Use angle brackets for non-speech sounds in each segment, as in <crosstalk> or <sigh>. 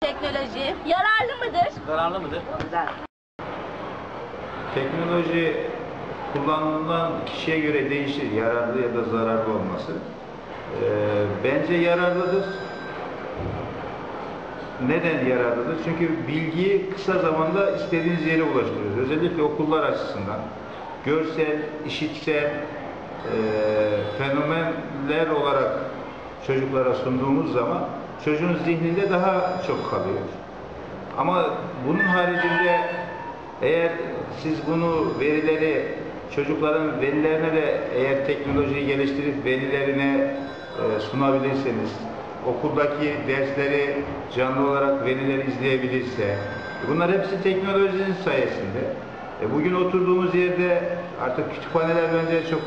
Teknoloji yararlı mıdır? Zararlı mıdır? Teknoloji kullanılan kişiye göre değişir. Yararlı ya da zararlı olması. Ee, bence yararlıdır. Neden yararlıdır? Çünkü bilgiyi kısa zamanda istediğiniz yere ulaştırıyoruz. Özellikle okullar açısından. Görsel, işitsel e, fenomenler olarak çocuklara sunduğumuz zaman çocuğun zihninde daha çok kalıyor. Ama bunun haricinde eğer siz bunu verileri çocukların velilerine de eğer teknolojiyi geliştirip velilerine e, sunabilirseniz, okuldaki dersleri canlı olarak veliler izleyebilirse, bunlar hepsi teknolojinin sayesinde. E, bugün oturduğumuz yerde artık kütüphaneler bence çok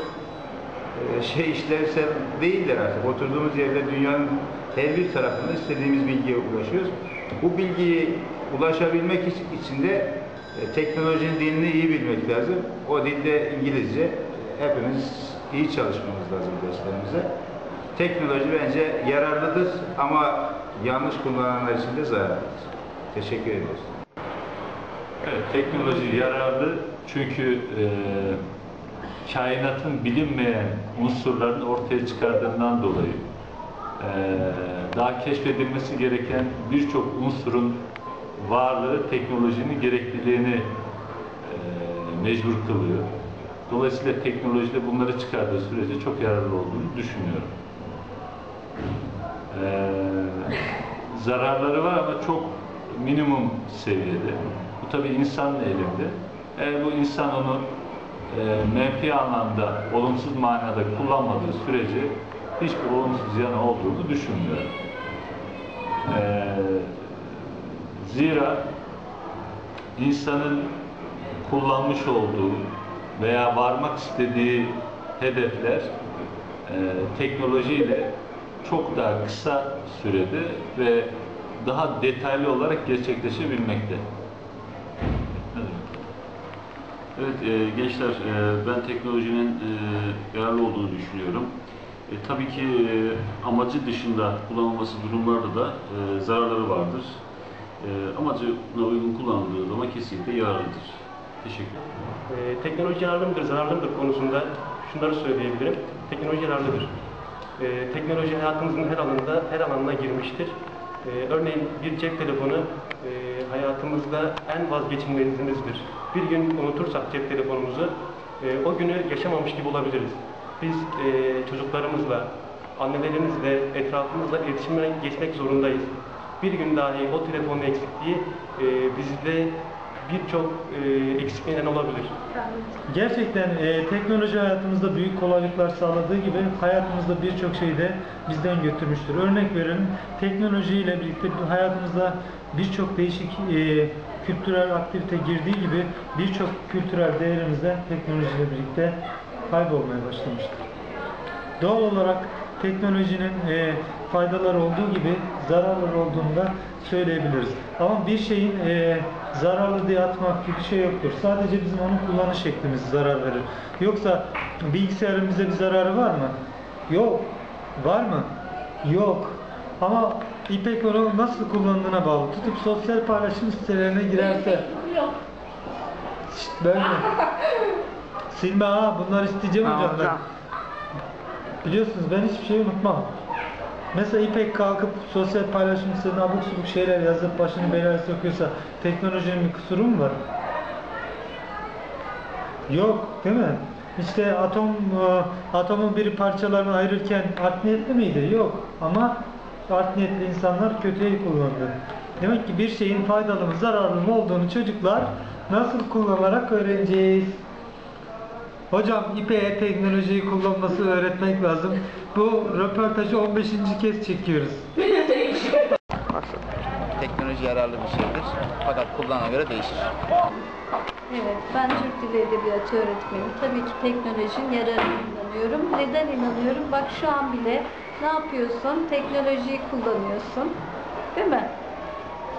e, şey işlevsel değiller artık. Oturduğumuz yerde dünyanın her bir tarafında istediğimiz bilgiye ulaşıyoruz. Bu bilgiyi ulaşabilmek için de e, teknolojinin dilini iyi bilmek lazım. O dilde İngilizce. Hepimiz iyi çalışmamız lazım derslerimize. Teknoloji bence yararlıdır ama yanlış kullananlar için de zararlıdır. Teşekkür ediyoruz. Evet, teknoloji yararlı çünkü e, kainatın bilinmeyen unsurlarını ortaya çıkardığından dolayı e, daha keşfedilmesi gereken birçok unsurun varlığı teknolojinin gerekliliğini e, mecbur kılıyor. Dolayısıyla teknolojide bunları çıkardığı sürece çok yararlı olduğunu düşünüyorum. E, zararları var ama çok minimum seviyede. Bu tabi insanın elinde. Eğer bu insan onu e, menfi anlamda, olumsuz manada kullanmadığı sürece hiçbir olumsuz yanı olduğunu düşünmüyorum. E, zira insanın kullanmış olduğu veya varmak istediği hedefler e, teknolojiyle çok daha kısa sürede ve daha detaylı olarak gerçekleşebilmekte. Evet e, gençler e, ben teknolojinin e, yararlı olduğunu düşünüyorum. E, tabii ki e, amacı dışında kullanılması durumlarda da e, zararları vardır. E, amacına uygun kullanıldığı zaman kesinlikle yararlıdır. Teşekkür ederim. Ee, teknoloji yararlı mıdır, zararlı mıdır konusunda şunları söyleyebilirim. Teknoloji yararlıdır. Ee, teknoloji hayatımızın her alanında, her alanına girmiştir. Ee, örneğin bir cep telefonu e, hayatımızda en vazgeçilmezimizdir. Bir gün unutursak cep telefonumuzu, e, o günü yaşamamış gibi olabiliriz. Biz e, çocuklarımızla, annelerimizle, etrafımızla iletişime geçmek zorundayız. Bir gün dahi o telefonun eksikliği e, bizde birçok e, eksik neden olabilir. Gerçekten e, teknoloji hayatımızda büyük kolaylıklar sağladığı gibi hayatımızda birçok şeyi de bizden götürmüştür. Örnek verelim, teknolojiyle birlikte hayatımızda birçok değişik e, kültürel aktivite girdiği gibi birçok kültürel değerimiz de teknolojiyle birlikte kaybolmaya başlamıştır. Doğal olarak teknolojinin e, faydaları olduğu gibi zararları olduğunu da söyleyebiliriz. Ama bir şeyin e, zararlı diye atmak gibi bir şey yoktur. Sadece bizim onun kullanış şeklimiz zarar verir. Yoksa bilgisayarın bize bir zararı var mı? Yok. Var mı? Yok. Ama İpek onu nasıl kullandığına bağlı. Tutup sosyal paylaşım sitelerine girerse Yok. Şşt, böyle. <laughs> Silme ha bunlar isteyeceğim hocam ben. Biliyorsunuz ben hiçbir şey unutmam. Mesela İpek kalkıp sosyal paylaşım sitelerine abuk subuk şeyler yazıp başını belaya sokuyorsa teknolojinin bir kusuru mu var? Yok değil mi? İşte atom e, atomun bir parçalarını ayırırken art niyetli miydi? Yok. Ama art niyetli insanlar kötüye kullandı. Demek ki bir şeyin faydalı mı zararlı mı olduğunu çocuklar nasıl kullanarak öğreneceğiz. Hocam İPE'ye teknolojiyi kullanması öğretmek lazım. Bu röportajı 15. kez çekiyoruz. <laughs> Teknoloji yararlı bir şeydir. Fakat kullanana göre değişir. Evet, ben Türk Dili Edebiyatı öğretmeniyim. Tabii ki teknolojinin yararına inanıyorum. Neden inanıyorum? Bak şu an bile ne yapıyorsun? Teknolojiyi kullanıyorsun. Değil mi?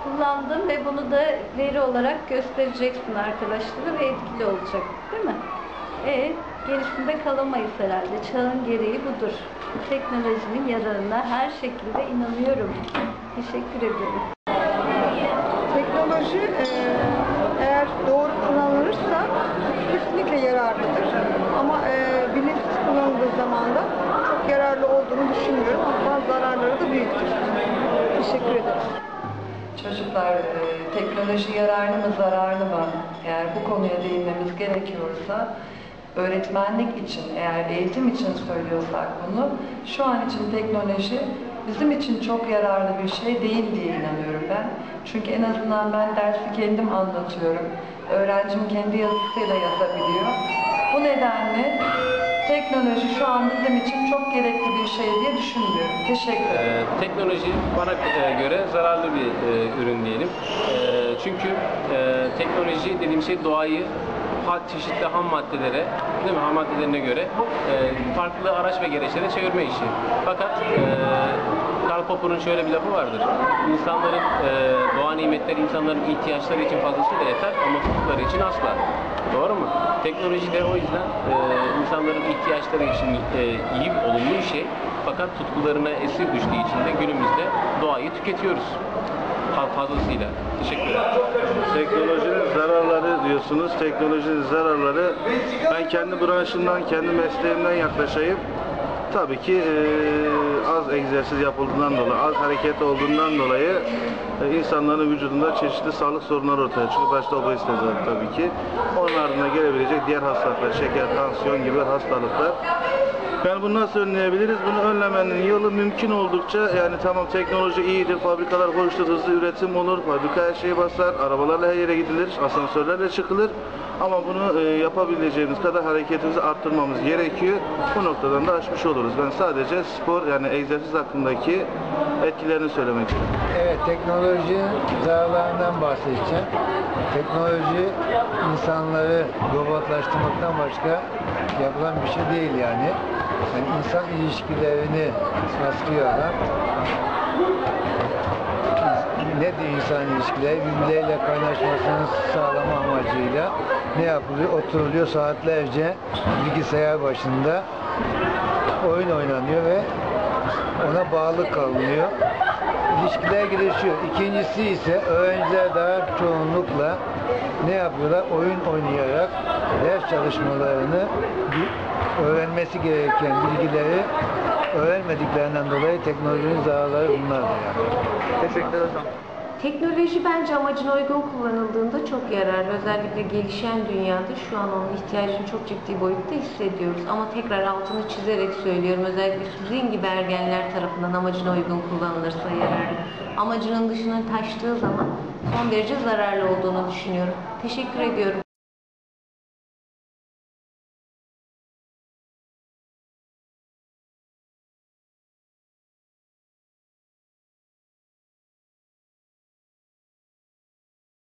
Kullandın ve bunu da veri olarak göstereceksin arkadaşlara ve etkili olacak. Değil mi? E gerisinde kalamayız herhalde. Çağın gereği budur. Teknolojinin yararına her şekilde inanıyorum. Teşekkür ederim. Teknoloji e, eğer doğru kullanılırsa kesinlikle yararlıdır. Ama e, bilinçsiz kullanıldığı zaman da çok yararlı olduğunu düşünmüyorum. Ama zararları da büyüktür. Teşekkür ederim. Çocuklar e, teknoloji yararlı mı zararlı mı? Eğer bu konuya değinmemiz gerekiyorsa öğretmenlik için, eğer eğitim için söylüyorsak bunu, şu an için teknoloji bizim için çok yararlı bir şey değil diye inanıyorum ben. Çünkü en azından ben dersi kendim anlatıyorum. Öğrencim kendi yazısıyla yazabiliyor. Bu nedenle teknoloji şu an bizim için çok gerekli bir şey diye düşünmüyorum. Teşekkür ederim. Ee, teknoloji bana e, göre zararlı bir e, ürün diyelim. E, çünkü e, teknoloji dediğim şey doğayı çeşitli ham maddelere, değil mi? Ham maddelerine göre e, farklı araç ve gereçlere çevirme işi. Fakat e, Karl Popper'ın şöyle bir lafı vardır. İnsanların e, doğa nimetleri insanların ihtiyaçları için fazlasıyla yeter ama tutkuları için asla. Doğru mu? Teknoloji de o yüzden e, insanların ihtiyaçları için e, iyi, olumlu bir şey. Fakat tutkularına esir düştüğü için de günümüzde doğayı tüketiyoruz. Fa- Fazlasıyla. Teşekkür ederim. Teknolojinin zararları diyorsunuz. Teknolojinin zararları ben kendi branşımdan, kendi mesleğimden yaklaşayım. Tabii ki eee, az egzersiz yapıldığından dolayı, az hareket olduğundan dolayı e, insanların vücudunda çeşitli sağlık sorunları ortaya çıkıyor. Başta obezite tabii ki. Onun ardına gelebilecek diğer hastalıklar, şeker, tansiyon gibi hastalıklar. Yani bunu nasıl önleyebiliriz? Bunu önlemenin yolu mümkün oldukça yani tamam teknoloji iyidir, fabrikalar hoştur, hızlı üretim olur, fabrika her şeyi basar, arabalarla her yere gidilir, asansörlerle çıkılır. Ama bunu e, yapabileceğimiz kadar hareketimizi arttırmamız gerekiyor. Bu noktadan da aşmış oluruz. Ben sadece spor yani egzersiz hakkındaki etkilerini söylemek istiyorum. Evet, teknoloji zararlarından bahsedeceğim. Teknoloji insanları robotlaştırmaktan başka yapılan bir şey değil yani. Yani insan ilişkilerini sarsıyor adam. Nedir insan ilişkileri? Birbirleriyle kaynaşmasını sağlama amacıyla ne yapılıyor? Oturuluyor saatlerce bilgisayar başında oyun oynanıyor ve ona bağlı kalınıyor. İlişkiler gelişiyor. İkincisi ise öğrenciler daha çoğunlukla ne yapıyorlar? Oyun oynayarak ders çalışmalarını öğrenmesi gereken bilgileri öğrenmediklerinden dolayı teknolojinin zararları bunlardır yani. Teşekkürler hocam. Teknoloji bence amacına uygun kullanıldığında çok yararlı. Özellikle gelişen dünyada şu an onun ihtiyacını çok ciddi boyutta hissediyoruz. Ama tekrar altını çizerek söylüyorum. Özellikle sizin gibi ergenler tarafından amacına uygun kullanılırsa yararlı. Amacının dışına taştığı zaman son derece zararlı olduğunu düşünüyorum. Teşekkür ediyorum.